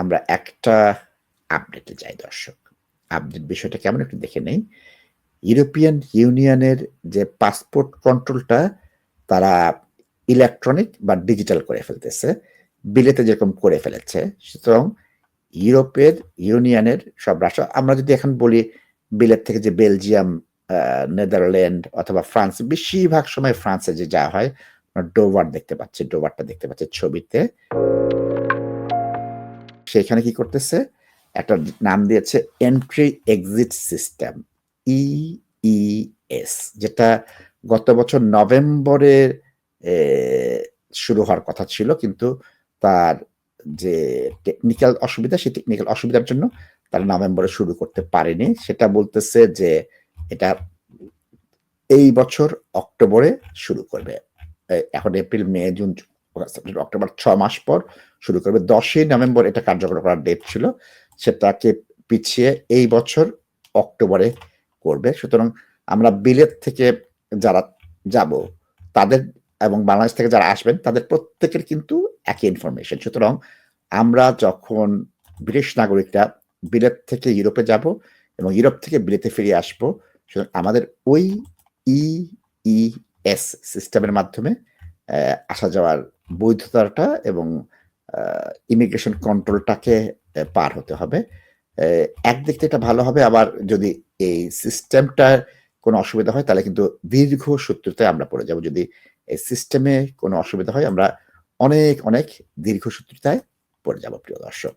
আমরা একটা আপডেটে যাই, দর্শক। আপডেট বিষয়টা কেমন একটু দেখে নেই। ইউরোপিয়ান ইউনিয়নের যে পাসপোর্ট কন্ট্রোলটা তারা ইলেকট্রনিক বা ডিজিটাল করে ফেলতেছে। বিলেতে যেরকম করে ফেলেছে। সুতরাং ইউরোপের ইউনিয়নের সব রাষ্ট্র, আমরা যদি এখন বলি বিলেত থেকে যে বেলজিয়াম নেদারল্যান্ড অথবা ফ্রান্স বেশিরভাগ সময় ফ্রান্সে যে যা হয় ডোভার দেখতে পাচ্ছি। ডোভারটা দেখতে পাচ্ছি ছবিতে। সেখানে কি করতেছে? একটা নাম দিয়েছে এন্ট্রি এক্সিট সিস্টেম ইইএস যেটা গত বছর নভেম্বরে শুরু হওয়ার কথা ছিল, কিন্তু তার যে টেকনিক্যাল অসুবিধা, সেই টেকনিক্যাল অসুবিধার জন্য তারা নভেম্বরে শুরু করতে পারেনি। সেটা বলতেছে যে এটা এই বছর অক্টোবরে শুরু করবে। এখন এপ্রিল, মে, জুন অক্টোবর ছ মাস পর শুরু করবে। দশই নভেম্বর এটা কার্যকর করার ডেট ছিল। সেটাকে পিছিয়ে এই বছর অক্টোবরে করবে। সুতরাং আমরা বিলেত থেকে যারা যাব, তাদের এবং বাংলাদেশ থেকে যারা আসবেন, তাদের প্রত্যেকের কিন্তু একই ইনফরমেশন সুতরাং আমরা যখন ব্রিটিশ নাগরিকরা বিলেত থেকে ইউরোপে যাব এবং ইউরোপ থেকে বিলেতে ফিরে আসব, সুতরাং আমাদের ওই ইইএস সিস্টেমের মাধ্যমে আসা যাওয়ার বৈধতাটা এবং ইমিগ্রেশন কন্ট্রোলটাকে পার হতে হবে। একদিক থেকে এটা ভালো হবে, আবার যদি এই সিস্টেমটার কোনো অসুবিধা হয়, তাহলে কিন্তু দীর্ঘ সূত্রতায় আমরা পড়ে যাব। যদি এই সিস্টেমে কোনো অসুবিধা হয়, আমরা অনেক অনেক দীর্ঘ সূত্রতায় পড়ে যাব, প্রিয় দর্শক।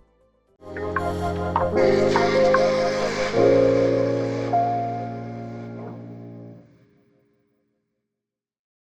thank you